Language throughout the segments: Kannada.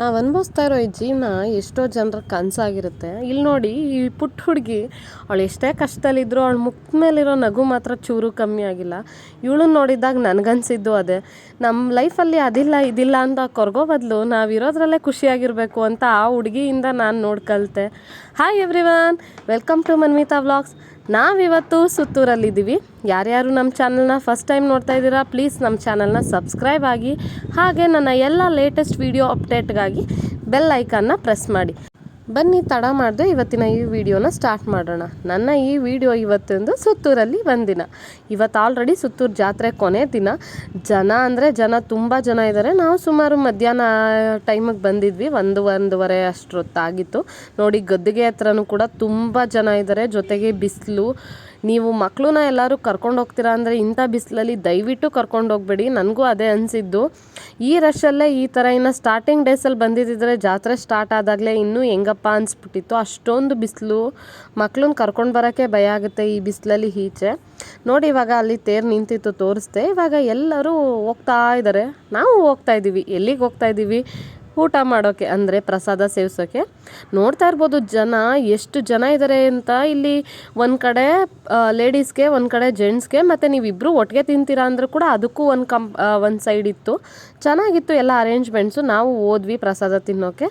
ನಾವು ಅನುಭವಿಸ್ತಾ ಇರೋ ಈ ಜೀವನ ಎಷ್ಟೋ ಜನರ ಕನಸಾಗಿರುತ್ತೆ. ಇಲ್ಲಿ ನೋಡಿ ಈ ಪುಟ್ಟ ಹುಡುಗಿ, ಅವಳು ಎಷ್ಟೇ ಕಷ್ಟದಲ್ಲಿದ್ದರೂ ಅವಳ ಮುಖದ ಮೇಲಿರೋ ನಗು ಮಾತ್ರ ಚೂರು ಕಮ್ಮಿ ಆಗಿಲ್ಲ. ಇವಳನ್ನ ನೋಡಿದಾಗ ನನಗನ್ಸಿದ್ದು ಅದೇ. ನಮ್ಮ ಲೈಫಲ್ಲಿ ಅದಿಲ್ಲ, ಇದಿಲ್ಲ ಅಂತ ಕೊರಗೋ ಬದಲು ನಾವಿರೋದ್ರಲ್ಲೇ ಖುಷಿಯಾಗಿರಬೇಕು ಅಂತ ಆ ಹುಡುಗಿಯಿಂದ ನಾನು ನೋಡ್ಕಲ್ತೆ. Hi everyone welcome to Manmita vlogs ನಾವಿವತ್ತು ಸುತ್ತೂರಲ್ಲಿದ್ದೀವಿ. ಯಾರ್ಯಾರು ನಮ್ಮ ಚಾನಲ್ನ ಫಸ್ಟ್ ಟೈಮ್ ನೋಡ್ತಾ ಇದ್ದೀರಾ ಪ್ಲೀಸ್ ನಮ್ಮ ಚಾನಲ್ನ ಸಬ್ಸ್ಕ್ರೈಬ್ ಆಗಿ, ಹಾಗೆ ನನ್ನ ಎಲ್ಲ ಲೇಟೆಸ್ಟ್ ವಿಡಿಯೋ ಅಪ್ಡೇಟ್ಗಾಗಿ ಬೆಲ್ ಐಕಾನ್ನ ಪ್ರೆಸ್ ಮಾಡಿ. ಬನ್ನಿ, ತಡ ಮಾಡಿದೆ ಇವತ್ತಿನ ಈ ವಿಡಿಯೋನ ಸ್ಟಾರ್ಟ್ ಮಾಡೋಣ. ನನ್ನ ಈ ವಿಡಿಯೋ ಇವತ್ತೊಂದು ಸುತ್ತೂರಲ್ಲಿ ಒಂದಿನ. ಇವತ್ತು ಆಲ್ರೆಡಿ ಸುತ್ತೂರು ಜಾತ್ರೆ ಕೊನೆ ದಿನ. ಜನ ಅಂದರೆ ಜನ ತುಂಬ ಜನ ಇದ್ದಾರೆ ನಾವು ಸುಮಾರು ಮಧ್ಯಾಹ್ನ ಟೈಮಿಗೆ ಬಂದಿದ್ವಿ. ಒಂದು, ಒಂದೂವರೆ ಅಷ್ಟೊತ್ತಾಗಿತ್ತು. ನೋಡಿ, ಗದ್ದಿಗೆ ಹತ್ರನೂ ಕೂಡ ತುಂಬ ಜನ ಇದ್ದಾರೆ ಜೊತೆಗೆ ಬಿಸಿಲು. ನೀವು ಮಕ್ಕಳನ್ನ ಎಲ್ಲರೂ ಕರ್ಕೊಂಡು ಹೋಗ್ತೀರಾ ಅಂದರೆ ಇಂಥ ಬಿಸಿಲಲ್ಲಿ ದಯವಿಟ್ಟು ಕರ್ಕೊಂಡು ಹೋಗ್ಬೇಡಿ. ನನಗೂ ಅದೇ ಅನಿಸಿದ್ದು. ಈ ರಶಲ್ಲೇ ಈ ಥರ ಇನ್ನು ಸ್ಟಾರ್ಟಿಂಗ್ ಡೇಸಲ್ಲಿ ಬಂದಿದ್ದಿದ್ರೆ ಜಾತ್ರೆ ಸ್ಟಾರ್ಟ್ ಆದಾಗಲೇ ಇನ್ನೂ ಹೆಂಗಪ್ಪ ಅನಿಸ್ಬಿಟ್ಟಿತ್ತು. ಅಷ್ಟೊಂದು ಬಿಸಿಲು ಮಕ್ಳನ್ನ ಕರ್ಕೊಂಡು ಬರೋಕ್ಕೆ ಭಯ ಆಗುತ್ತೆ ಈ ಬಿಸಿಲಲ್ಲಿ ಈಚೆ. ನೋಡಿ, ಇವಾಗ ಅಲ್ಲಿ ತೇರು ನಿಂತಿತ್ತು, ತೋರಿಸ್ದೆ. ಇವಾಗ ಎಲ್ಲರೂ ಹೋಗ್ತಾ ಇದ್ದಾರೆ ನಾವು ಹೋಗ್ತಾ ಇದ್ದೀವಿ ಎಲ್ಲಿಗೆ ಹೋಗ್ತಾ ಇದ್ದೀವಿ ಊಟ ಮಾಡೋಕ್ಕೆ ಅಂದರೆ ಪ್ರಸಾದ ಸೇವಿಸೋಕ್ಕೆ ನೋಡ್ತಾ ಇರ್ಬೋದು ಜನ, ಎಷ್ಟು ಜನ ಇದ್ದಾರೆ ಅಂತ ಇಲ್ಲಿ ಒಂದು ಕಡೆ ಲೇಡೀಸ್ಗೆ ಒಂದು ಕಡೆ ಜೆಂಟ್ಸ್ಗೆ ಮತ್ತು ನೀವಿಬ್ಬರು ಒಟ್ಟಿಗೆ ತಿಂತೀರಾ ಅಂದರೂ ಕೂಡ ಅದಕ್ಕೂ ಒಂದು ಕಂಪ್ ಒಂದು ಸೈಡ್ ಇತ್ತು. ಚೆನ್ನಾಗಿತ್ತು ಎಲ್ಲ ಅರೇಂಜ್ಮೆಂಟ್ಸು ನಾವು ಹೋದ್ವಿ ಪ್ರಸಾದ ತಿನ್ನೋಕ್ಕೆ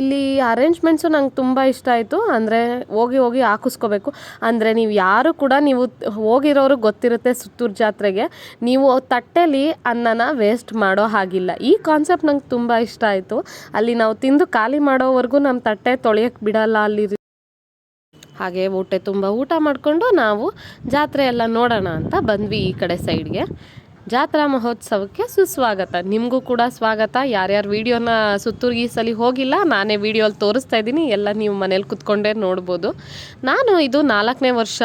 ಇಲ್ಲಿ ಅರೇಂಜ್ಮೆಂಟ್ಸು ನಂಗೆ ತುಂಬ ಇಷ್ಟ ಆಯಿತು. ಅಂದರೆ ಹೋಗಿ ಹೋಗಿ ಹಾಕಿಸ್ಕೋಬೇಕು. ಅಂದರೆ ನೀವು ಯಾರು ಕೂಡ ನೀವು ಹೋಗಿರೋರು ಗೊತ್ತಿರುತ್ತೆ ಸುತ್ತೂರು ಜಾತ್ರೆಗೆ. ನೀವು ತಟ್ಟೆಲಿ ಅನ್ನನ ವೇಸ್ಟ್ ಮಾಡೋ ಹಾಗಿಲ್ಲ. ಈ ಕಾನ್ಸೆಪ್ಟ್ ನಂಗೆ ತುಂಬ ಇಷ್ಟ ಆಯಿತು. ಅಲ್ಲಿ ನಾವು ತಿಂದು ಖಾಲಿ ಮಾಡೋವರೆಗೂ ನಮ್ಮ ತಟ್ಟೆ ತೊಳೆಯೋಕ್ಕೆ ಬಿಡಲ್ಲ ಅಲ್ಲಿ. ಹಾಗೆ ಊಟ ತುಂಬ ಊಟ ಮಾಡಿಕೊಂಡು ನಾವು ಜಾತ್ರೆ ಎಲ್ಲ ನೋಡೋಣ ಅಂತ ಬಂದ್ವಿ ಈ ಕಡೆ ಸೈಡ್ಗೆ ಜಾತ್ರಾ ಮಹೋತ್ಸವಕ್ಕೆ ಸುಸ್ವಾಗತ. ನಿಮಗೂ ಕೂಡ ಸ್ವಾಗತ. ಯಾರ್ಯಾರು ವೀಡಿಯೋನ ಸುತ್ತೂರಿಗೆ ಸಲ ಹೋಗಿಲ್ಲ, ನಾನೇ ವೀಡಿಯೋಲಿ ತೋರಿಸ್ತಾ ಇದ್ದೀನಿ. ಎಲ್ಲ ನೀವು ಮನೇಲಿ ಕುತ್ಕೊಂಡೇ ನೋಡ್ಬೋದು. ನಾನು ಇದು ನಾಲ್ಕನೇ ವರ್ಷ.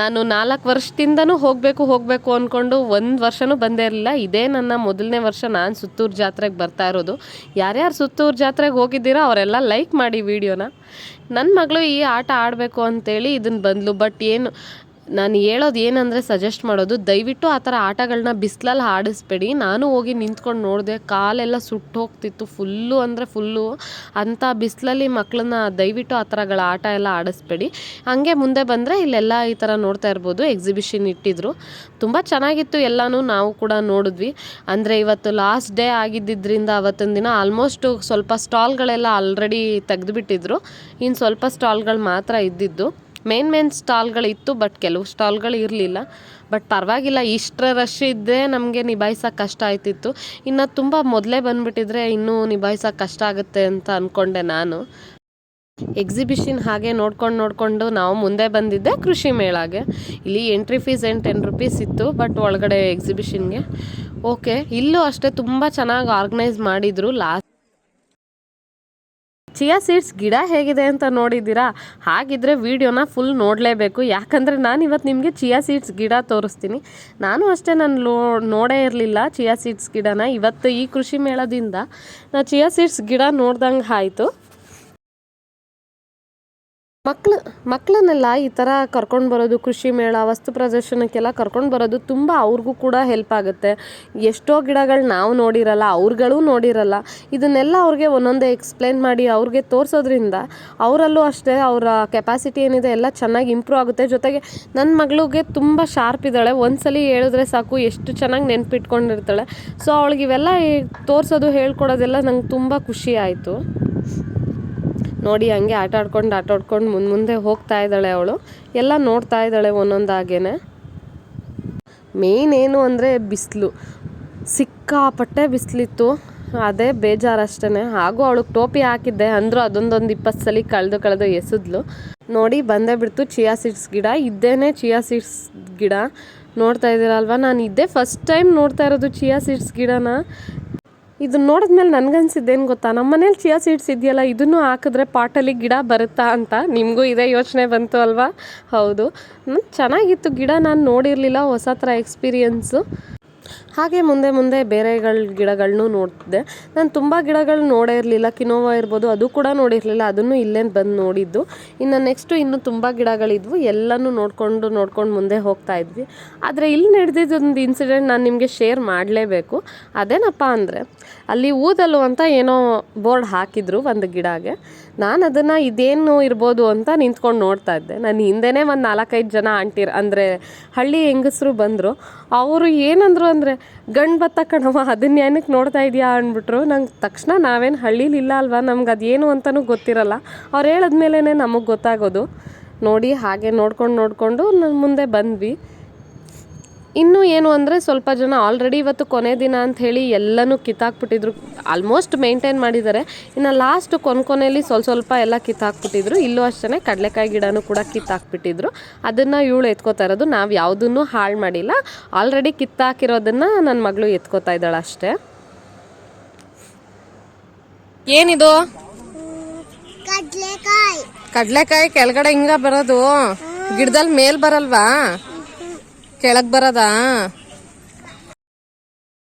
ನಾನು ನಾಲ್ಕು ವರ್ಷದಿಂದನೂ ಹೋಗಬೇಕು ಹೋಗಬೇಕು ಅಂದ್ಕೊಂಡು ಒಂದು ವರ್ಷನೂ ಬಂದೇ ಇರಲಿಲ್ಲ. ಇದೇ ನನ್ನ ಮೊದಲನೇ ವರ್ಷ ನಾನು ಸುತ್ತೂರು ಜಾತ್ರೆಗೆ ಬರ್ತಾ ಇರೋದು. ಯಾರ್ಯಾರು ಸುತ್ತೂರು ಜಾತ್ರೆಗೆ ಹೋಗಿದ್ದೀರೋ ಅವರೆಲ್ಲ ಲೈಕ್ ಮಾಡಿ ವೀಡಿಯೋನ. ನನ್ನ ಮಗಳು ಈ ಆಟ ಆಡಬೇಕು ಅಂತೇಳಿ ಇದನ್ನು ಬಂದಳು ಬಟ್ ಏನು ನಾನು ಹೇಳೋದು ಏನಂದರೆ ಸಜೆಸ್ಟ್ ಮಾಡೋದು, ದಯವಿಟ್ಟು ಆ ಥರ ಆಟಗಳನ್ನ ಬಿಸಿಲಲ್ಲಿ ಆಡಿಸ್ಬೇಡಿ. ನಾನು ಹೋಗಿ ನಿಂತ್ಕೊಂಡು ನೋಡಿದೆ, ಕಾಲೆಲ್ಲ ಸುಟ್ಟು ಹೋಗ್ತಿತ್ತು ಫುಲ್ಲು ಅಂದರೆ ಫುಲ್ಲು ಅಂಥ ಬಿಸಿಲಲ್ಲಿ ಮಕ್ಕಳನ್ನ ದಯವಿಟ್ಟು ಆ ಥರಗಳ ಆಟ ಎಲ್ಲ ಆಡಿಸ್ಬೇಡಿ. ಹಾಗೆ ಮುಂದೆ ಬಂದರೆ ಇಲ್ಲೆಲ್ಲ ಈ ಥರ ನೋಡ್ತಾ ಇರ್ಬೋದು ಎಕ್ಸಿಬಿಷನ್ ಇಟ್ಟಿದ್ರು. ತುಂಬ ಚೆನ್ನಾಗಿತ್ತು ಎಲ್ಲನೂ, ನಾವು ಕೂಡ ನೋಡಿದ್ವಿ. ಅಂದರೆ ಇವತ್ತು ಲಾಸ್ಟ್ ಡೇ ಆಗಿದ್ದರಿಂದ ಅವತ್ತಿನ ದಿನ ಆಲ್ಮೋಸ್ಟು ಸ್ವಲ್ಪ ಸ್ಟಾಲ್ಗಳೆಲ್ಲ ಆಲ್ರೆಡಿ ತೆಗೆದುಬಿಟ್ಟಿದ್ರು. ಇನ್ನು ಸ್ವಲ್ಪ ಸ್ಟಾಲ್ಗಳು ಮಾತ್ರ ಇದ್ದಿದ್ದು. ಮೇನ್ ಮೇನ್ ಸ್ಟಾಲ್ಗಳಿತ್ತು ಬಟ್ ಕೆಲವು ಸ್ಟಾಲ್ಗಳು ಇರಲಿಲ್ಲ. ಬಟ್ ಪರವಾಗಿಲ್ಲ, ಇಷ್ಟರ ರಶ್ ಇದ್ದರೆ ನಮಗೆ ನಿಭಾಯಿಸೋಕೆ ಕಷ್ಟ ಆಯ್ತಿತ್ತು. ಇನ್ನು ತುಂಬ ಮೊದಲೇ ಬಂದುಬಿಟ್ಟಿದ್ರೆ ಇನ್ನೂ ನಿಭಾಯಿಸೋಕೆ ಕಷ್ಟ ಆಗುತ್ತೆ ಅಂತ ಅಂದ್ಕೊಂಡೆ ನಾನು. ಎಕ್ಸಿಬಿಷನ್ ಹಾಗೆ ನೋಡ್ಕೊಂಡು ನೋಡಿಕೊಂಡು ನಾವು ಮುಂದೆ ಬಂದಿದ್ದೆ ಕೃಷಿ ಮೇಳಾಗೆ. ಇಲ್ಲಿ ಎಂಟ್ರಿ ಫೀಸ್ ಏನು ಟೆನ್ ರುಪೀಸ್ ಇತ್ತು ಬಟ್ ಒಳಗಡೆ ಎಕ್ಸಿಬಿಷನ್ಗೆ ಓಕೆ ಇಲ್ಲೂ ಅಷ್ಟೇ ತುಂಬ ಚೆನ್ನಾಗಿ ಆರ್ಗನೈಸ್ ಮಾಡಿದರು. ಲಾಸ್ಟ್ ಚಿಯಾ ಸೀಡ್ಸ್ ಗಿಡ ಹೇಗಿದೆ ಅಂತ ನೋಡಿದ್ದೀರಾ? ಹಾಗಿದ್ರೆ ವಿಡಿಯೋನ ಫುಲ್ ನೋಡಲೇಬೇಕು. ಯಾಕಂದರೆ ನಾನು ಇವತ್ತು ನಿಮಗೆ ಚಿಯಾ ಸೀಡ್ಸ್ ಗಿಡ ತೋರಿಸ್ತೀನಿ. ನಾನು ಅಷ್ಟೇ ನಾನು ಲೋ, ನೋಡೇ ಇರಲಿಲ್ಲ ಚಿಯಾ ಸೀಡ್ಸ್ ಗಿಡನ. ಇವತ್ತು ಈ ಕೃಷಿ ಮೇಳದಿಂದ ನಾ ಚಿಯಾ ಸೀಡ್ಸ್ ಗಿಡ ನೋಡ್ದಂಗೆ ಆಯಿತು. ಮಕ್ಳು ಮಕ್ಕಳನ್ನೆಲ್ಲ ಈ ಥರ ಕರ್ಕೊಂಡು ಬರೋದು, ಕೃಷಿ ಮೇಳ, ವಸ್ತು ಪ್ರದರ್ಶನಕ್ಕೆಲ್ಲ ಕರ್ಕೊಂಡು ಬರೋದು ತುಂಬ ಅವ್ರಿಗೂ ಕೂಡ ಹೆಲ್ಪ್ ಆಗುತ್ತೆ. ಎಷ್ಟೋ ಗಿಡಗಳು ನಾವು ನೋಡಿರಲ್ಲ, ಅವ್ರುಗಳು ನೋಡಿರಲ್ಲ, ಇದನ್ನೆಲ್ಲ ಅವ್ರಿಗೆ ಒಂದೊಂದೇ ಎಕ್ಸ್ಪ್ಲೇನ್ ಮಾಡಿ ಅವ್ರಿಗೆ ತೋರಿಸೋದ್ರಿಂದ ಅವರಲ್ಲೂ ಅಷ್ಟೇ ಅವರ ಕೆಪಾಸಿಟಿ ಏನಿದೆ ಎಲ್ಲ ಚೆನ್ನಾಗಿ ಇಂಪ್ರೂವ್ ಆಗುತ್ತೆ. ಜೊತೆಗೆ ನನ್ನ ಮಗಳಿಗೆ ತುಂಬ ಶಾರ್ಪ್ ಇದ್ದಾಳೆ, ಒಂದ್ಸಲಿ ಹೇಳಿದ್ರೆ ಸಾಕು ಎಷ್ಟು ಚೆನ್ನಾಗಿ ನೆನ್ಪಿಟ್ಕೊಂಡಿರ್ತಾಳೆ. ಸೊ ಅವಳಿಗೆ ಇವೆಲ್ಲ ತೋರಿಸೋದು, ಹೇಳ್ಕೊಡೋದೆಲ್ಲ ನಂಗೆ ತುಂಬ ಖುಷಿ ಆಯಿತು. ನೋಡಿ ಹಂಗೆ ಆಟ ಆಡ್ಕೊಂಡು ಆಟ ಆಡ್ಕೊಂಡು ಮುಂದೆ ಮುಂದೆ ಹೋಗ್ತಾ ಇದ್ದಾಳೆ ಅವಳು. ಎಲ್ಲ ನೋಡ್ತಾ ಇದ್ದಾಳೆ ಒಂದೊಂದಾಗೇನೆ ಮೇನ್ ಏನು ಅಂದರೆ ಬಿಸಿಲು. ಸಿಕ್ಕಾಪಟ್ಟೆ ಬಿಸಿಲಿತ್ತು. ಅದೇ ಬೇಜಾರಷ್ಟೇ ಹಾಗೂ ಅವಳಿಗೆ ಟೋಪಿ ಹಾಕಿದ್ದೆ ಅಂದರೂ ಅದೊಂದೊಂದು ಇಪ್ಪತ್ತು ಸಲ ಕಳೆದು ಕಳೆದು ಎಸೆದ್ಲು. ನೋಡಿ ಬಂದೇ ಬಿಡ್ತು ಚಿಯಾ ಸೀಡ್ಸ್ ಗಿಡ. ಇದ್ದೇನೆ ಚಿಯಾ ಸೀಡ್ಸ್ ಗಿಡ. ನೋಡ್ತಾ ಇದ್ದೀರಲ್ವ? ನಾನು ಇದ್ದೇ ಫಸ್ಟ್ ಟೈಮ್ ನೋಡ್ತಾ ಇರೋದು ಚಿಯಾ ಸೀಡ್ಸ್ ಗಿಡನ. ಇದನ್ನ ನೋಡಿದ್ಮೇಲೆ ನನಗನ್ಸಿದ್ದೇನು ಗೊತ್ತಾ? ನಮ್ಮ ಮನೇಲಿ ಚಿಯಾ ಸೀಡ್ಸ್ ಇದೆಯಲ್ಲ, ಇದನ್ನು ಹಾಕಿದ್ರೆ ಪಾಟಲ್ಲಿ ಗಿಡ ಬರುತ್ತಾ ಅಂತ? ನಿಮಗೂ ಇದೇ ಯೋಚನೆ ಬಂತು ಅಲ್ವಾ? ಹೌದು. ಚೆನ್ನಾಗಿತ್ತು. ಗಿಡ ನಾನು ನೋಡಿರಲಿಲ್ಲ ಹೊಸ ಥರ ಎಕ್ಸ್ಪೀರಿಯನ್ಸು ಹಾಗೆ ಮುಂದೆ ಮುಂದೆ ಬೇರೆಗಳ ಗಿಡಗಳನ್ನು ನೋಡ್ತಿದ್ದೆ. ನಾನು ತುಂಬ ಗಿಡಗಳು ನೋಡೇ ಇರಲಿಲ್ಲ, ಕಿನೋವಾ ಇರ್ಬೋದು ಅದು ಕೂಡ ನೋಡಿರಲಿಲ್ಲ, ಅದನ್ನು ಇಲ್ಲೇ ಬಂದು ನೋಡಿದ್ದು. ಇನ್ನು ನೆಕ್ಸ್ಟು ಇನ್ನೂ ತುಂಬ ಗಿಡಗಳಿದ್ವು, ಎಲ್ಲನೂ ನೋಡಿಕೊಂಡು ನೋಡ್ಕೊಂಡು ಮುಂದೆ ಹೋಗ್ತಾ ಇದ್ವಿ. ಆದರೆ ಇಲ್ಲಿ ನಡೆದಿದ್ದೊಂದು ಇನ್ಸಿಡೆಂಟ್ ನಾನು ನಿಮಗೆ ಶೇರ್ ಮಾಡಲೇಬೇಕು. ಅದೇನಪ್ಪ ಅಂದರೆ, ಅಲ್ಲಿ ಊದಲು ಅಂತ ಏನೋ ಬೋರ್ಡ್ ಹಾಕಿದ್ರು ಒಂದು ಗಿಡಗೆ. ನಾನು ಅದನ್ನು ಇದೇನು ಇರ್ಬೋದು ಅಂತ ನಿಂತ್ಕೊಂಡು ನೋಡ್ತಾ ಇದ್ದೆ. ನನ್ನ ಹಿಂದೆನೇ ಒಂದು ನಾಲ್ಕೈದು ಜನ ಆಂಟಿರ್, ಅಂದರೆ ಹಳ್ಳಿ ಹೆಂಗಸರು ಬಂದರು. ಅವರು ಏನಂದರು ಅಂದರೆ ಗಂಡು ಬತ್ತ ಕಣವ ಅದನ್ನ ಏನಕ್ಕೆ ನೋಡ್ತಾ ಇದೆಯಾ ಅಂದ್ಬಿಟ್ರು. ನಂಗೆ ತಕ್ಷಣ ನಾವೇನು ಹಳ್ಳೀಲಿ ಇಲ್ಲ ಅಲ್ವಾ, ನಮ್ಗೆ ಅದೇನು ಅಂತಲೂ ಗೊತ್ತಿರಲ್ಲ. ಅವ್ರು ಹೇಳಿದ್ಮೇಲೆ ನಮಗೆ ಗೊತ್ತಾಗೋದು. ನೋಡಿ ಹಾಗೆ ನೋಡ್ಕೊಂಡು ನೋಡಿಕೊಂಡು ಮುಂದೆ ಬಂದ್ವಿ. ಇನ್ನೂ ಏನು ಅಂದರೆ ಸ್ವಲ್ಪ ಜನ ಆಲ್ರೆಡಿ ಇವತ್ತು ಕೊನೆ ದಿನ ಅಂತ ಹೇಳಿ ಎಲ್ಲನೂ ಕಿತ್ತಾಕ್ಬಿಟ್ಟಿದ್ರು. ಆಲ್ಮೋಸ್ಟ್ ಮೇಂಟೈನ್ ಮಾಡಿದ್ದಾರೆ. ಇನ್ನು ಲಾಸ್ಟ್ ಕೊನೆ ಕೊನೆಯಲ್ಲಿ ಸ್ವಲ್ಪ ಸ್ವಲ್ಪ ಎಲ್ಲ ಕಿತ್ತಾಕ್ಬಿಟ್ಟಿದ್ರು. ಇಲ್ಲೂ ಅಷ್ಟೇ ಕಡಲೆಕಾಯಿ ಗಿಡನೂ ಕೂಡ ಕಿತ್ತಾಕ್ಬಿಟ್ಟಿದ್ರು. ಅದನ್ನು ಇವಳು ಎತ್ಕೋತಾ ಇರೋದು. ನಾವು ಯಾವುದನ್ನು ಹಾಳು ಮಾಡಿಲ್ಲ. ಆಲ್ರೆಡಿ ಕಿತ್ತಾಕಿರೋದನ್ನು ನನ್ನ ಮಗಳು ಎತ್ಕೋತಾ ಇದ್ದಾಳೆ ಅಷ್ಟೇ. ಏನಿದು? ಕಡಲೆಕಾಯಿ. ಕಡಲೆಕಾಯಿ ಕೆಳಗಡೆ ಹಿಂಗ ಬರೋದು. ಗಿಡದಲ್ಲಿ ಮೇಲ್ ಬರಲ್ವಾ? ಕೆಳಗ್ ಬರೋದಾ?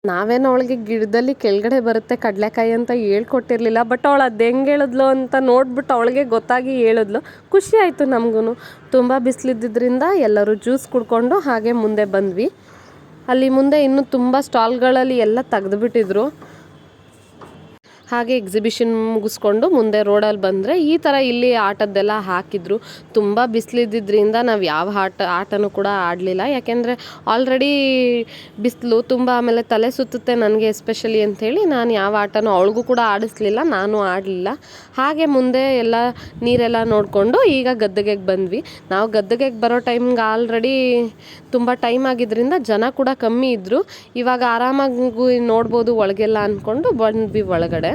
ನಾವೇನೋ ಅವಳಿಗೆ ಗಿಡದಲ್ಲಿ ಕೆಳಗಡೆ ಬರುತ್ತೆ ಕಡಲೆಕಾಯಿ ಅಂತ ಹೇಳ್ಕೊಟ್ಟಿರ್ಲಿಲ್ಲ ಬಟ್ ಅವಳು ಅದು ಹೆಂಗೆ ಹೇಳಿದ್ಲು ಅಂತ ನೋಡ್ಬಿಟ್ಟು ಅವಳಿಗೆ ಗೊತ್ತಾಗಿ ಹೇಳಿದ್ಲು. ಖುಷಿ ಆಯಿತು ನಮಗೂ ತುಂಬ ಬಿಸಿಲಿದ್ದರಿಂದ ಎಲ್ಲರೂ ಜ್ಯೂಸ್ ಕುಡ್ಕೊಂಡು ಹಾಗೆ ಮುಂದೆ ಬಂದ್ವಿ. ಅಲ್ಲಿ ಮುಂದೆ ಇನ್ನೂ ತುಂಬ ಸ್ಟಾಲ್ಗಳಲ್ಲಿ ಎಲ್ಲ ತೆಗೆದುಬಿಟ್ಟಿದ್ರು. ಹಾಗೆ ಎಕ್ಸಿಬಿಷನ್ ಮುಗಿಸ್ಕೊಂಡು ಮುಂದೆ ರೋಡಲ್ಲಿ ಬಂದರೆ ಈ ಥರ ಇಲ್ಲಿ ಆಟದ್ದೆಲ್ಲ ಹಾಕಿದ್ರು. ತುಂಬ ಬಿಸಿಲಿದ್ದರಿಂದ ನಾವು ಯಾವ ಆಟ, ಆಟನೂ ಕೂಡ ಆಡಲಿಲ್ಲ. ಯಾಕೆಂದರೆ ಆಲ್ರೆಡಿ ಬಿಸಿಲು ತುಂಬ ಆಮೇಲೆ ತಲೆ ಸುತ್ತುತ್ತೆ ನನಗೆ ಎಸ್ಪೆಷಲಿ ಅಂಥೇಳಿ ನಾನು ಯಾವ ಆಟನೂ ಅವಳಿಗೂ ಕೂಡ ಆಡಿಸ್ಲಿಲ್ಲ, ನಾನು ಆಡಲಿಲ್ಲ. ಹಾಗೆ ಮುಂದೆ ಎಲ್ಲ ನೀರೆಲ್ಲ ನೋಡಿಕೊಂಡು ಈಗ ಗದ್ದೆಗೆ ಬಂದ್ವಿ. ನಾವು ಗದ್ದೆಗೆ ಬರೋ ಟೈಮ್ಗೆ ಆಲ್ರೆಡಿ ತುಂಬ ಟೈಮ್ ಆಗಿದ್ದರಿಂದ ಜನ ಕೂಡ ಕಮ್ಮಿ ಇದ್ದರು ಇವಾಗ ಆರಾಮಾಗಿ ನೋಡ್ಬೋದು, ಒಳಗೆಲ್ಲ ಅಂದ್ಕೊಂಡು ಬಂದ್ವಿ ಒಳಗಡೆ.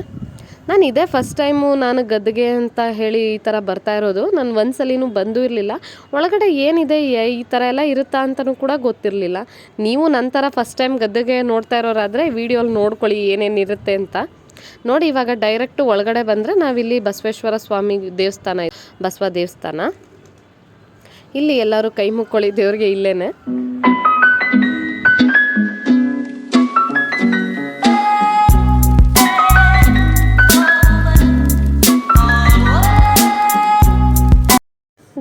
ನಾನು ಇದೇ ಫಸ್ಟ್ ಟೈಮು ನಾನು ಗದ್ದೆಗೆ ಅಂತ ಹೇಳಿ ಈ ಥರ ಬರ್ತಾ ಇರೋದು. ನಾನು ಒಂದ್ಸಲಿನೂ ಬಂದೂ ಇರಲಿಲ್ಲ. ಒಳಗಡೆ ಏನಿದೆ ಈ ಥರ ಎಲ್ಲ ಇರುತ್ತಾ ಅಂತಲೂ ಕೂಡ ಗೊತ್ತಿರಲಿಲ್ಲ. ನೀವು ನಂತರ ಫಸ್ಟ್ ಟೈಮ್ ಗದ್ದೆಗೆ ನೋಡ್ತಾ ಇರೋರಾದರೆ ವೀಡಿಯೋಲಿ ನೋಡ್ಕೊಳ್ಳಿ ಏನೇನಿರುತ್ತೆ ಅಂತ. ನೋಡಿ, ಇವಾಗ ಡೈರೆಕ್ಟು ಒಳಗಡೆ ಬಂದರೆ ನಾವಿಲ್ಲಿ ಬಸವೇಶ್ವರ ಸ್ವಾಮಿ ದೇವಸ್ಥಾನ ಬಸವ ದೇವಸ್ಥಾನ. ಇಲ್ಲಿ ಎಲ್ಲರೂ ಕೈ ಮುಕ್ಕೊಳ್ಳಿ, ದೇವ್ರಿಗೆ ಇಲ್ಲೇನೆ.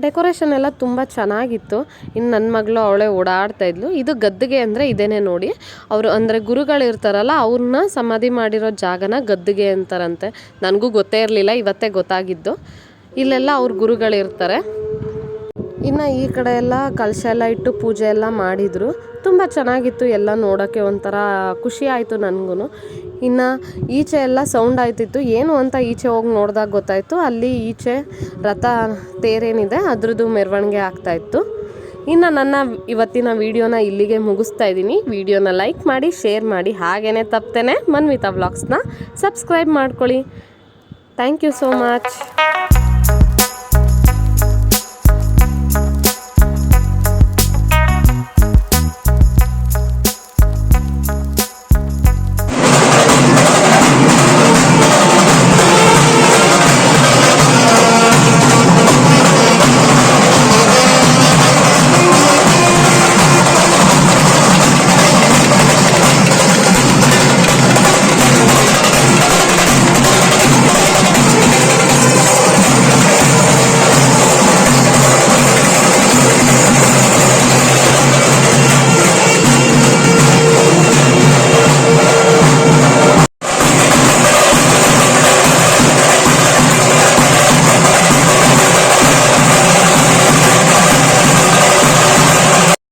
ಡೆಕೋರೇಷನ್ ಎಲ್ಲ ತುಂಬ ಚೆನ್ನಾಗಿತ್ತು. ಇನ್ನು ನನ್ನ ಮಗಳು ಅವಳೇ ಓಡಾಡ್ತಾ ಇದ್ಲು. ಇದು ಗದ್ದಿಗೆ ಅಂದರೆ ಇದೇನೆ ನೋಡಿ. ಅವರು ಅಂದರೆ ಗುರುಗಳು ಇರ್ತಾರಲ್ಲ ಅವ್ರನ್ನ ಸಮಾಧಿ ಮಾಡಿರೋ ಜಾಗನ ಗದ್ದಿಗೆ ಅಂತಾರಂತೆ. ನನಗೂ ಗೊತ್ತೇ ಇರಲಿಲ್ಲ, ಇವತ್ತೇ ಗೊತ್ತಾಗಿದ್ದು. ಇಲ್ಲೆಲ್ಲ ಅವ್ರ ಗುರುಗಳಿರ್ತಾರೆ ಇನ್ನು ಈ ಕಡೆ ಎಲ್ಲ ಕಲಶ ಎಲ್ಲ ಇಟ್ಟು ಪೂಜೆ ಎಲ್ಲ ಮಾಡಿದರು. ತುಂಬ ಚೆನ್ನಾಗಿತ್ತು ಎಲ್ಲ ನೋಡೋಕ್ಕೆ ಒಂಥರ ಖುಷಿ ಆಯಿತು ನನಗೂ ಇನ್ನು ಈಚೆ ಎಲ್ಲ ಸೌಂಡ್ ಆಯ್ತಿತ್ತು. ಏನು ಅಂತ ಈಚೆ ಹೋಗಿ ನೋಡಿದಾಗ ಗೊತ್ತಾಯಿತು. ಅಲ್ಲಿ ಈಚೆ ರಥ ತೇರೇನಿದೆ, ಅದ್ರದ್ದು ಮೆರವಣಿಗೆ ಆಗ್ತಾಯಿತ್ತು. ಇನ್ನು ನನ್ನ ಇವತ್ತಿನ ವಿಡಿಯೋನ ಇಲ್ಲಿಗೆ ಮುಗಿಸ್ತಾ ಇದ್ದೀನಿ. ವಿಡಿಯೋನ ಲೈಕ್ ಮಾಡಿ, ಶೇರ್ ಮಾಡಿ ಹಾಗೇ ತಪ್ತೇನೆ ಮನ್ವಿತಾ ವ್ಲಾಗ್ಸ್ನ ಸಬ್ಸ್ಕ್ರೈಬ್ ಮಾಡ್ಕೊಳ್ಳಿ. Thank you so much.